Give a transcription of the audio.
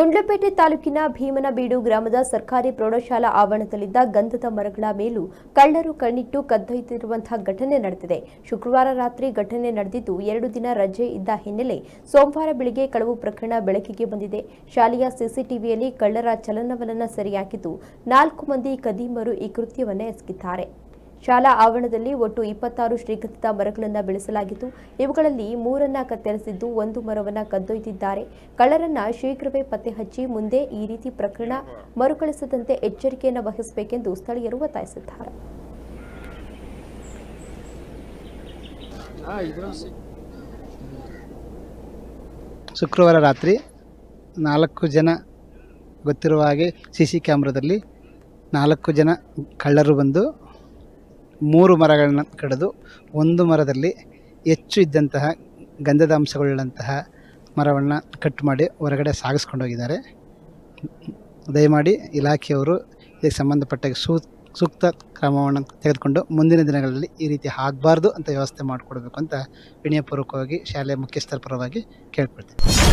ಗುಂಡ್ಲಪೇಟೆ ತಾಲೂಕಿನ ಭೀಮನಬೀಡು ಗ್ರಾಮದ ಸರ್ಕಾರಿ ಪ್ರೌಢಶಾಲಾ ಆವರಣದಲ್ಲಿದ್ದ ಗಂಧದ ಮರಗಳ ಮೇಲೂ ಕಳ್ಳರು ಕಣ್ಣಿಟ್ಟು ಕದ್ದೊಯ್ದಿರುವಂತಹ ಘಟನೆ ನಡೆದಿದೆ. ಶುಕ್ರವಾರ ರಾತ್ರಿ ಘಟನೆ ನಡೆದಿದ್ದು, ಎರಡು ದಿನ ರಜೆ ಇದ್ದ ಹಿನ್ನೆಲೆ ಸೋಮವಾರ ಬೆಳಗ್ಗೆ ಕಳವು ಪ್ರಕರಣ ಬೆಳಕಿಗೆ ಬಂದಿದೆ. ಶಾಲೆಯ ಸಿಸಿಟಿವಿಯಲ್ಲಿ ಕಳ್ಳರ ಚಲನವಲನ ಸೆರೆಯಾಗಿದ್ದು, ನಾಲ್ಕು ಮಂದಿ ಕದೀಮರು ಈ ಕೃತ್ಯವನ್ನು ಎಸಗಿದ್ದಾರೆ. ಶಾಲಾ ಆವರಣದಲ್ಲಿ ಒಟ್ಟು ಇಪ್ಪತ್ತಾರು ಶ್ರೀಗಂಧದ ಮರಗಳನ್ನು ಬೆಳೆಸಲಾಗಿದ್ದು ಇವುಗಳಲ್ಲಿ ಮೂರನ್ನ ಕತ್ತರಿಸಿದ್ದು, ಒಂದು ಮರವನ್ನ ಕದ್ದೊಯ್ದಿದ್ದಾರೆ. ಕಳ್ಳರನ್ನ ಶೀಘ್ರವೇ ಪತ್ತೆ ಹಚ್ಚಿ ಮುಂದೆ ಈ ರೀತಿ ಪ್ರಕರಣ ಮರುಕಳಿಸದಂತೆ ಎಚ್ಚರಿಕೆಯನ್ನು ವಹಿಸಬೇಕೆಂದು ಸ್ಥಳೀಯರು ಒತ್ತಾಯಿಸಿದ್ದಾರೆ. ಶುಕ್ರವಾರ ರಾತ್ರಿ ನಾಲ್ಕು ಜನ ಗೊತ್ತಿರುವ ಹಾಗೆ ಸಿ ಸಿ ಕ್ಯಾಮ್ರಾದಲ್ಲಿ ನಾಲ್ಕು ಜನ ಕಳ್ಳರು ಬಂದು ಮೂರು ಮರಗಳನ್ನು ಕಡಿದು ಒಂದು ಮರದಲ್ಲಿ ಹೆಚ್ಚು ಇದ್ದಂತಹ ಗಂಧದ ಅಂಶಗಳುಳ್ಳಂತಹ ಮರವನ್ನು ಕಟ್ ಮಾಡಿ ಹೊರಗಡೆ ಸಾಗಿಸ್ಕೊಂಡು ಹೋಗಿದ್ದಾರೆ. ದಯಮಾಡಿ ಇಲಾಖೆಯವರು ಇದಕ್ಕೆ ಸಂಬಂಧಪಟ್ಟ ಸೂ, ಸೂಕ್ತ ಕ್ರಮವನ್ನು ತೆಗೆದುಕೊಂಡು ಮುಂದಿನ ದಿನಗಳಲ್ಲಿ ಈ ರೀತಿ ಆಗಬಾರ್ದು ಅಂತ ವ್ಯವಸ್ಥೆ ಮಾಡಿಕೊಡ್ಬೇಕು ಅಂತ ವಿನಯಪೂರ್ವಕವಾಗಿ ಶಾಲೆಯ ಮುಖ್ಯಸ್ಥರ ಪರವಾಗಿ ಕೇಳ್ಕೊಳ್ತೀನಿ.